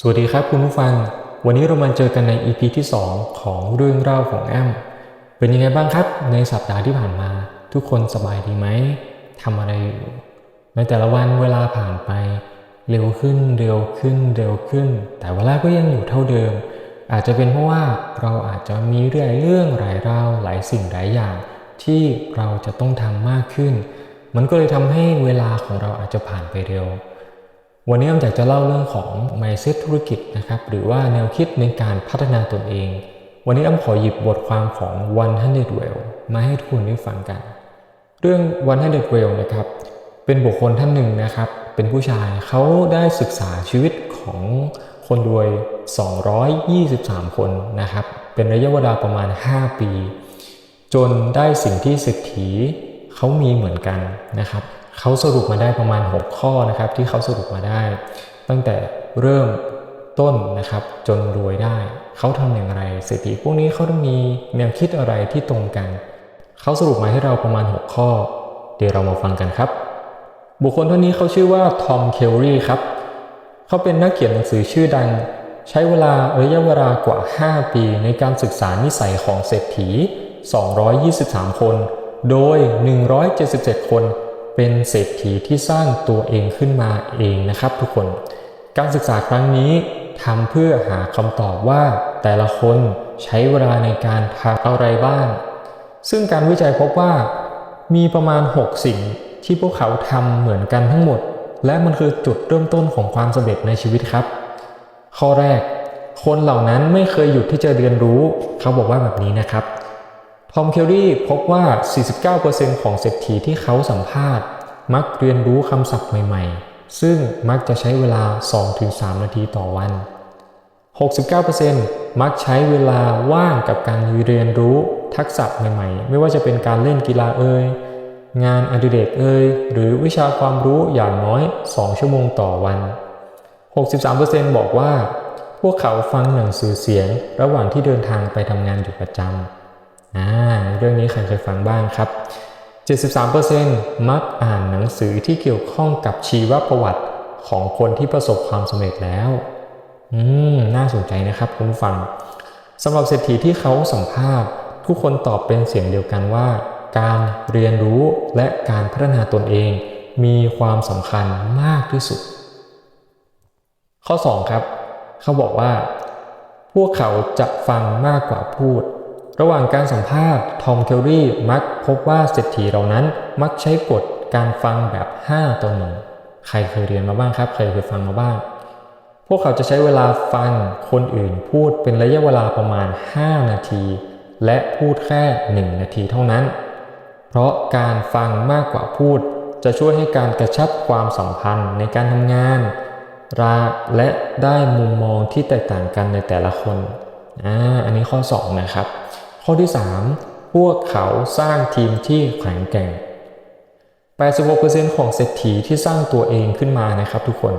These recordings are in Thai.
สวัสดีครับคุณผู้ฟัง วันนี้เรามาเจอกันใน EP ที่ 2 ของเรื่องเล่าของแอม เป็นยังไงบ้างครับ ในสัปดาห์ที่ผ่านมา ทุกคนสบายดีไหมทำอะไรอยู่ ในแต่ละวันเวลาผ่านไป เร็วขึ้นเร็วขึ้นเร็วขึ้น แต่เวลาก็ยังอยู่เท่าเดิม อาจจะเป็นเพราะว่าเราอาจจะมีเรื่องเรื่องหลายราวหลายสิ่งหลายอย่าง ที่เราจะต้องทำมากขึ้น มันก็เลยทำให้เวลาของเราอาจจะผ่านไปเร็ว วันนี้อ้ำอยากจะเล่าเรื่องของ mindset ธุรกิจนะครับหรือว่าแนวคิดในการพัฒนาตนเอง วันนี้อ้ำขอหยิบบทความของ100 well มาให้ทุกคนได้ฟังกัน เรื่อง100 well นะครับเป็นบุคคลท่านหนึ่งนะครับ เป็นผู้ชายเขาได้ศึกษาชีวิตของคนรวย 223 คนนะครับ เป็นระยะเวลาประมาณ 5 ปี จนได้สิ่งที่เศรษฐีเขามีเหมือนกันนะครับ เขาสรุปมาได้ประมาณ 6 ข้อนะครับ ที่เขาสรุปมาได้ ตั้งแต่เริ่มต้นนะครับจนรวยได้ เขาทำอย่างไรเศรษฐีพวกนี้เขาต้องมีแนวคิดอะไรที่ตรงกัน เขาสรุปมาให้เราประมาณ 6 ข้อ เดี๋ยวเรามาฟังกันครับ บุคคลท่านนี้เขาชื่อว่าทอมเคลลี่ครับเขาเป็นนักเขียนหนังสือชื่อดัง ใช้เวลาระยะเวลากว่า 5 ปีในการศึกษานิสัยของเศรษฐี 223 คน โดย 177 คน เป็นเศรษฐีที่สร้างตัวเองขึ้นมาเองนะครับทุกคน การศึกษาครั้งนี้ทำเพื่อหาคำตอบว่าแต่ละคนใช้เวลาในการทำอะไรบ้าง ซึ่งการวิจัยพบว่า มีประมาณ 6 สิ่งที่พวกเขาทำเหมือนกันทั้งหมด และมันคือจุดเริ่มต้นของความสำเร็จในชีวิตครับ ข้อแรก คนเหล่านั้นไม่เคยหยุดที่จะเรียนรู้ เขาบอกว่าแบบนี้นะครับ ทอมเคลลี่พบว่า 49%ของเศรษฐีที่เขาสัมภาษณ์ มักเรียนรู้คำศัพท์ใหม่ๆ ซึ่งมักจะใช้เวลา 2-3 นาทีต่อวัน 69%มักใช้เวลาว่างกับการเรียนรู้ทักษะใหม่ๆ ไม่ว่าจะเป็นการเล่นกีฬาเอ่ยงานอดิเรกเอ่ยหรือวิชาความรู้อย่างน้อย 2 ชั่วโมงต่อวัน 63%บอกว่า พวกเขาฟังหนังสือเสียงระหว่างที่เดินทางไปทำงานอยู่ประจำ อ่าเรื่องนี้ใครเคยฟังบ้างครับ 73%มักอ่านหนังสือที่เกี่ยวข้องกับชีวประวัติของคนที่ประสบความสำเร็จแล้ว อืม น่าสนใจนะครับคุณฟังสำหรับเศรษฐีที่เขาสัมภาษณ์ ทุกคนตอบเป็นเสียงเดียวกันว่า การเรียนรู้และการพัฒนาตนเอง มีความสำคัญมากที่สุด ข้อ 2 ครับ เขาบอกว่า พวกเขาจะฟังมากกว่าพูด ระหว่างการสัมภาษณ์ทอมเคลลี่มักพบว่าเศรษฐีเหล่านั้นมักใช้กฎการฟังแบบ 5ต่อหนึ่งใครเคยเรียนมาบ้างครับ ใครเคยฟังมาบ้าง พวกเขาจะใช้เวลาฟังคนอื่นพูดเป็นระยะเวลาประมาณ 5 นาที และพูดแค่ 1 นาทีเท่านั้น เพราะการฟังมากกว่าพูด จะช่วยให้การกระชับความสัมพันธ์ในการทำงานราและได้มุมมองที่แตกต่างกันในแต่ละคนอ่าอันนี้ข้อ 2 นะครับ ข้อที่ 3 พวกเขาสร้างทีมที่แข็งแกร่ง 86%ของเศรษฐีที่สร้างตัวเองขึ้นมานะครับทุกคน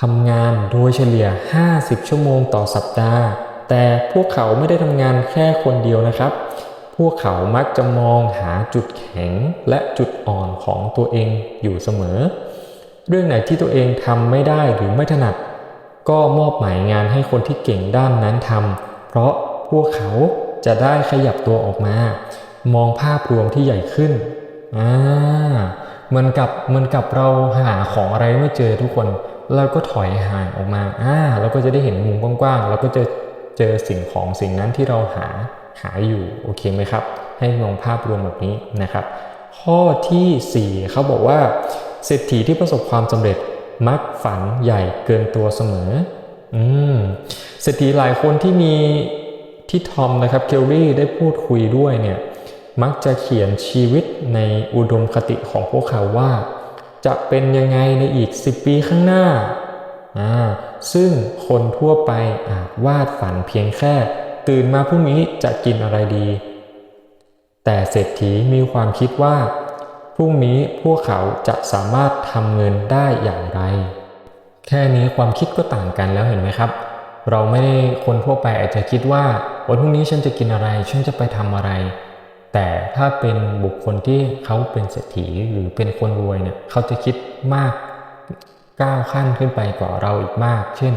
ทำงานโดยเฉลี่ย 50 ชั่วโมงต่อสัปดาห์ แต่พวกเขาไม่ได้ทำงานแค่คนเดียวนะครับ พวกเขามักจะมองหาจุดแข็งและจุดอ่อนของตัวเองอยู่เสมอ เรื่องไหนที่ตัวเองทำไม่ได้หรือไม่ถนัด ก็มอบหมายงานให้คนที่เก่งด้านนั้นทำเพราะพวกเขา จะได้ขยับตัวออกมา มองภาพรวมที่ใหญ่ขึ้นอ่าเหมือนกับเหมือนกับเราหาของอะไรไม่เจอทุกคน เราก็ถอยห่างออกมาอ่าเราก็จะได้เห็นมุมกว้างๆเราก็จะเจอสิ่งของสิ่งนั้นที่เราหาหาอยู่โอเคไหมครับ ให้มองภาพรวมแบบนี้นะครับ ข้อทีสี่4เขาบอกว่าเศรษฐีที่ประสบความสำเร็จมักฝันใหญ่เกินตัวเสมออืมเศรษฐีหลายคนที่มี ที่ทอมนะครับเคลลี่ได้พูดคุยด้วยเนี่ยมักจะเขียนชีวิตในอุดมคติของพวกเขาว่า จะเป็นยังไงในอีก 10 ปีข้างหน้าอ่าซึ่งคนทั่วไปอาจวาดฝันเพียงแค่ ตื่นมาพรุ่งนี้จะกินอะไรดี แต่เศรษฐีมีความคิดว่าพรุ่งนี้พวกเขาจะสามารถทำเงินได้อย่างไร แค่นี้ความคิดก็ต่างกันแล้วเห็นไหมครับ เราไม่ได้คนทั่วไปอาจจะคิดว่า วันพรุ่งนี้ฉันจะกินอะไร ฉันจะไปทำอะไร แต่ถ้าเป็นบุคคลที่เขาเป็นเศรษฐีหรือเป็นคนรวยเนี่ยเขาจะคิดมากก้าวขั้นขึ้นไปกว่าเราอีกมาก เช่น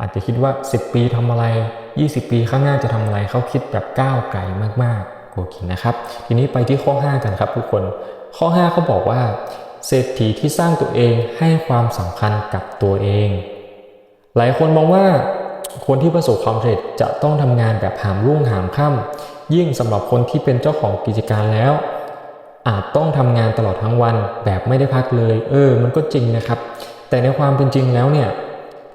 อาจจะคิดว่า 10 ปีทำอะไร 20 ปีข้างหน้าจะทำอะไรเขาคิดแบบก้าวไกลมากๆโอเคนะครับ ทีนี้ไปที่ข้อ 5 กันครับทุกคน ข้อ 5เขาบอกว่าเศรษฐีที่สร้างตัวเองให้ความสำคัญกับตัวเอง หลายคนมองว่า คนที่ประสบความสำเร็จจะต้องทำงานแบบหามรุ่งหามค่ำยิ่งสำหรับคนที่เป็นเจ้าของกิจการแล้ว อาจต้องทำงานตลอดทั้งวันแบบไม่ได้พักเลย เออ มันก็จริงนะครับ แต่ในความเป็นจริงแล้วเนี่ย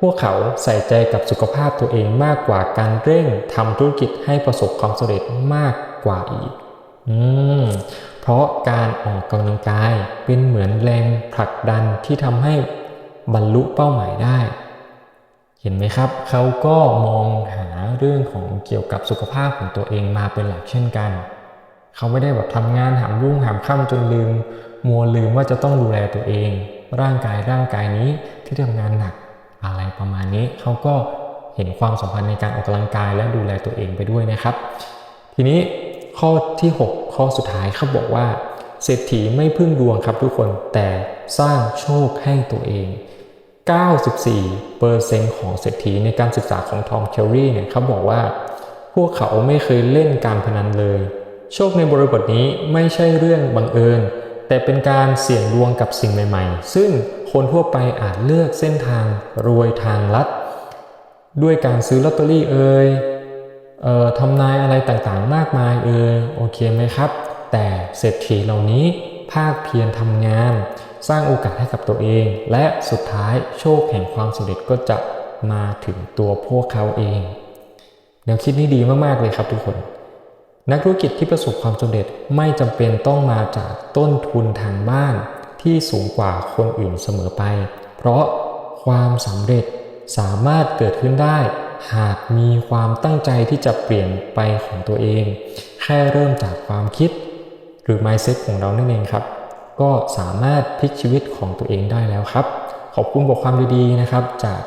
พวกเขาใส่ใจกับสุขภาพตัวเองมากกว่าการเร่งทำธุรกิจให้ประสบความสำเร็จมากกว่าอีก อืม เพราะการออกกำลังกายเป็นเหมือนแรงผลักดันที่ทำให้บรรลุเป้าหมายได้ เห็นไหมครับเขาก็มองหาเรื่องของเกี่ยวกับสุขภาพของตัวเองมาเป็นหลักเช่นกัน เขาไม่ได้แบบทำงานหามรุ่งหามค่ำจนลืม มัวลืมว่าจะต้องดูแลตัวเอง ร่างกายร่างกายนี้ที่ทำงานหนักอะไรประมาณนี้เขาก็เห็นความสัมพันธ์ในการออกกำลังกายและดูแลตัวเองไปด้วยนะครับ ทีนี้ข้อที่ 6 ข้อสุดท้ายเขาบอกว่าเศรษฐีไม่พึ่งดวงครับทุกคนแต่สร้างโชคให้ตัวเอง 94%ของเศรษฐีในการศึกษาของทอมเคลรี่เนี่ยเขาบอกว่า พวกเขาไม่เคยเล่นการพนันเลย โชคในบริบทนี้ไม่ใช่เรื่องบังเอิญ แต่เป็นการเสี่ยงดวงกับสิ่งใหม่ ๆ ซึ่งคนทั่วไปอาจเลือกเส้นทางรวยทางลัด ด้วยการซื้อลอตเตอรี่เอ่ยเอ่อทำนายอะไรต่างๆมากมายเอ่ยโอเคไหมครับ แต่เศรษฐีเหล่านี้ภาคเพียรทำงาน สร้างโอกาสให้กับตัวเอง และสุดท้ายโชคแห่งความสำเร็จก็จะมาถึงตัวพวกเขาเอง แนวคิดนี้ดีมากๆเลยครับทุกคน นักธุรกิจที่ประสบความสำเร็จไม่จำเป็นต้องมาจากต้นทุนทางบ้านที่สูงกว่าคนอื่นเสมอไป เพราะความสำเร็จสามารถเกิดขึ้นได้ หากมีความตั้งใจที่จะเปลี่ยนไปของตัวเอง แค่เริ่มจากความคิด หรือ mindset ของเรานั่นเองครับ ก็สามารถพลิกชีวิตของตัวเองได้แล้วครับ ขอบคุณบทความดีๆนะครับ จาก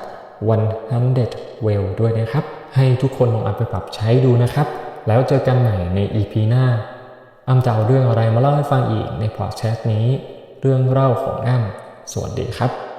100 Well ด้วยนะครับ ให้ทุกคนลองเอาไปปรับใช้ดูนะครับ แล้วเจอกันใหม่ใน EP หน้าอ้ำจะเอาเรื่องอะไรมาเล่าให้ฟังอีกในพอดแคสต์นี้ เรื่องเล่าของอ้ำสวัสดีครับ